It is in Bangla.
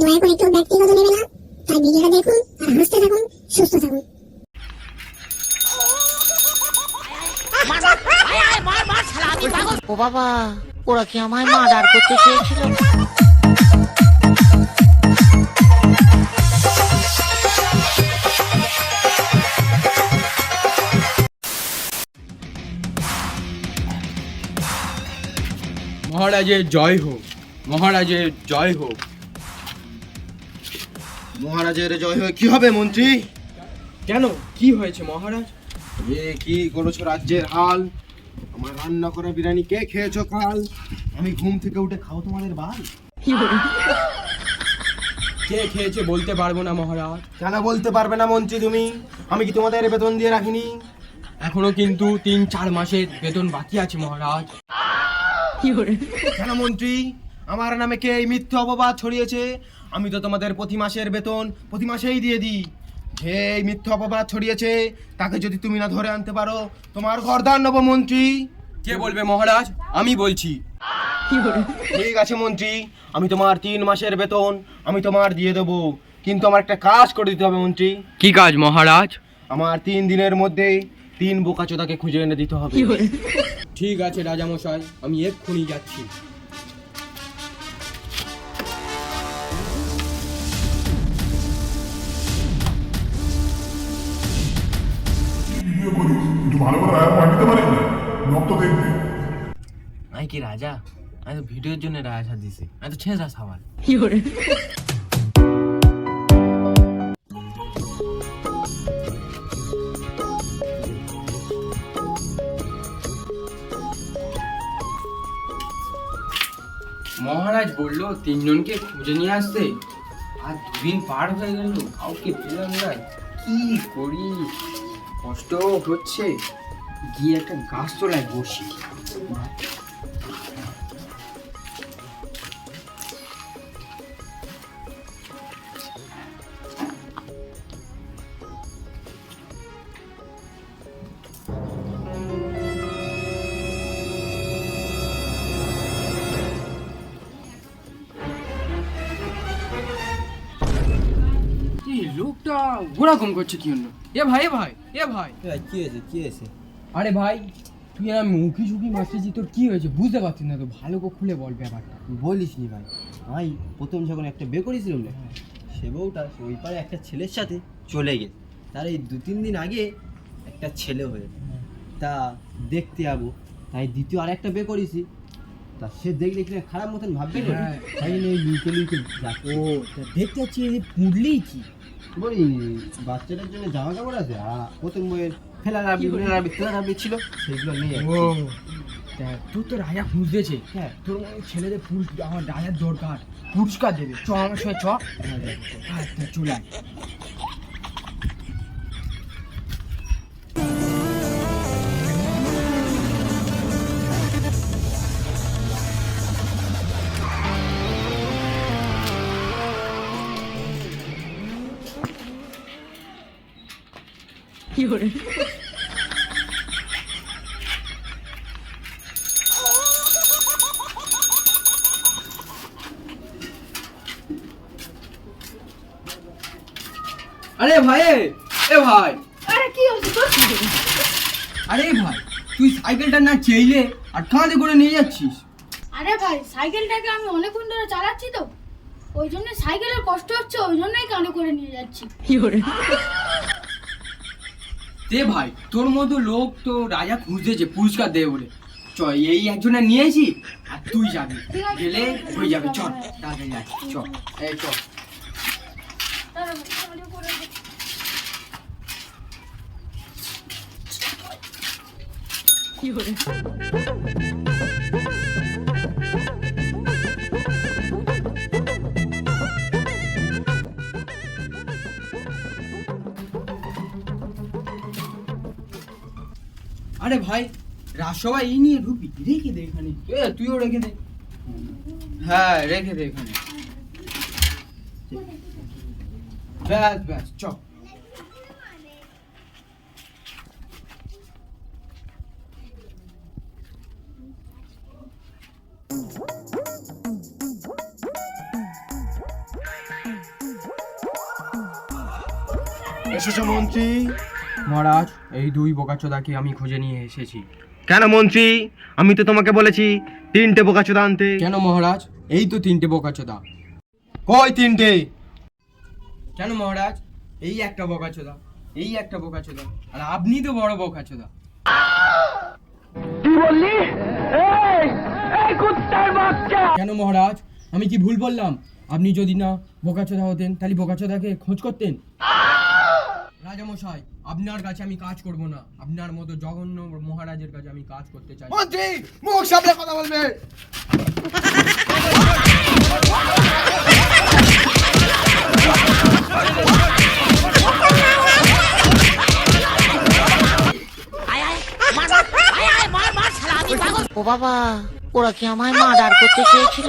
দয়া করে কেউ ব্যক্তিগত নেবে না। তাই ভিডিওটা দেখুন আর হাসতে থাকুন সুস্থ থাকুন। ও বাবা ওরা কি আমায় মার্ডার করতে চেয়েছিল? মহারাজের জয় হোক মহারাজের জয় হোক। মহারাজের জয় হয়ে কি হবে মন্ত্রী? কেন? কি হয়েছে মহারাজ? এ কি করেছ রাজ্যের হাল? আমার রান্না করা বিরিয়ানি কে খেয়েছো কাল? আমি ঘুম থেকে উঠে খাও তোমাদের বাল। কে খেয়েছে বলতে পারব না মহারাজ। কেন বলতে পারবে না মন্ত্রী তুমি? আমি কি তোমাদের বেতন দিয়ে রাখিনি? এখনও কিন্তু তিন চার মাসের বেতন বাকি আছে মহারাজ। কেন মন্ত্রী? আমার নামে কে এই মিথ্যে অপবাদ ছড়িয়েছে? আমি তো তোমাদের প্রতি মাসের বেতন প্রতি মাসেই দিয়ে দিই। যে এই মিথ্যে অপবাদ ছড়িয়েছে তাকে যদি তুমি না ধরে আনতে পারো তোমার গরদান নব মন্ত্রী। কে বলবে মহারাজ? আমি বলছি। ঠিক আছে মন্ত্রী আমি তোমার তিন মাসের বেতন আমি তোমার দিয়ে দেবো। কিন্তু আমার একটা কাজ করে দিতে হবে মন্ত্রী। কি কাজ মহারাজ? আমার তিন দিনের মধ্যে তিন বোকাচোদাকে খুঁজে এনে দিতে হবে। ঠিক আছে রাজামশাই আমি এক্ষুনি যাচ্ছি। একটু ভালো করে রায় না। লোক তো দেখবে। আমি কি রাজা? আমি তো ভিডিওর জন্য দিছি। আমি তো ছেঁচা সাবাল মহারাজ বলল তিনজনকে খুঁজে নিয়ে আসতে। আর দুদিন পার হয়ে গেল কাউকে পেলাম না। কি করি? কষ্ট হচ্ছে গিয়ে একটা গাছ তোলায় বসি। লোকটা ওরকম করছে কি জন্য? এ ভাই এ ভাই এ ভাই। কি হয়েছে কি হয়েছে? আরে ভাই তুই আর মুখি ঝুঁকি মারতেছি তোর কি হয়েছে? বুঝতে পারছিস না তো ভালো করে খুলে বল ব্যাপারটা। বলিস নি ভাই। ভাই প্রথম যখন একটা বিয়ে করেছিলাম না সে বউটা ওই পারে একটা ছেলের সাথে চলে গেছে। তার এই দু তিন দিন আগে একটা ছেলে হয়ে তা দেখতে যাব। তাই দ্বিতীয় আর একটা বিয়ে করেছি। তা সে দেখলে কিনা খারাপ মতন ভাববে না? হ্যাঁ। তাই জন্য এই লুকে লুকে ও দেখতে যাচ্ছি এই পুড়লেই কি? বলি বাচ্চাটার জন্য জামা কাপড় আছে? প্রথম বইয়ের ফেলা রাবি ফেলা রাবি ফেলা রাবি ছিল সেগুলো নিয়ে ও। তা তোর তো রাজা খুঁজতেছে হ্যাঁ। তোর মনে ছেলেদের ফুল আমার রাজার দরকার। পুরস্কার দেবে। চ আমার সঙ্গে চ। আচ্ছা চলে আয়। আরে ভাই এ ভাই। আরে কি হয়েছে? তোর আরে ভাই তুই সাইকেলটা না চেইলে আর কাঁধে করে নিয়ে যাচ্ছিস? আরে ভাই সাইকেলটাকে আমি অনেকক্ষণ ধরে চালাচ্ছি তো। ওই জন্য সাইকেলের কষ্ট হচ্ছে ওই জন্যই কানে করে নিয়ে যাচ্ছি। দে ভাই তোর মতো লোক তো রাজা খুঁজতেছে পুরস্কার দেবে বলে। চ এই একজনে নিয়েছি আর তুই যাবি। গেলে হয়ে যাবে চল তাড়াতাড়ি যাই চ এই চল। দাঁড়া, আরে ভাই রাজসভা এই নিয়ে ঢুকি রেখে দে এখানে। এ, তুইও রেখে দে। হ্যাঁ রেখে দে এখানে। ব্যাস ব্যাস চ এসেছে মন্ত্রী। মহারাজ এই দুই বোকাচোদাকে আমি খুঁজে নিয়ে এসেছি। কেন মন্ত্রী? আমি তো তোমাকে বলেছি তিনটে বোকাচোদা আনতে। কেন মহারাজ? এই তো তিনটে বোকাচোদা। কই তিনটে? কেন মহারাজ? এই একটা বোকাচোদা এই একটা বোকাচোদা আর আপনি তো বড় বোকাচোদা। কেন মহারাজ? আমি কি ভুল বললাম? আপনি যদি না বোকাচোদা হতেন তাহলে বোকাচোদাকে খোঁজ করতেন। রাজামশাই আপনার কাছে আমি কাজ করব না। আপনার মতো জঘন্য মহারাজের কাছে আমি কাজ করতে চাই মন্ত্রী মুখ সামনে কথা বলবে। ও বাবা ওরা কি আমায় মার্ডার করতে চেয়েছিল?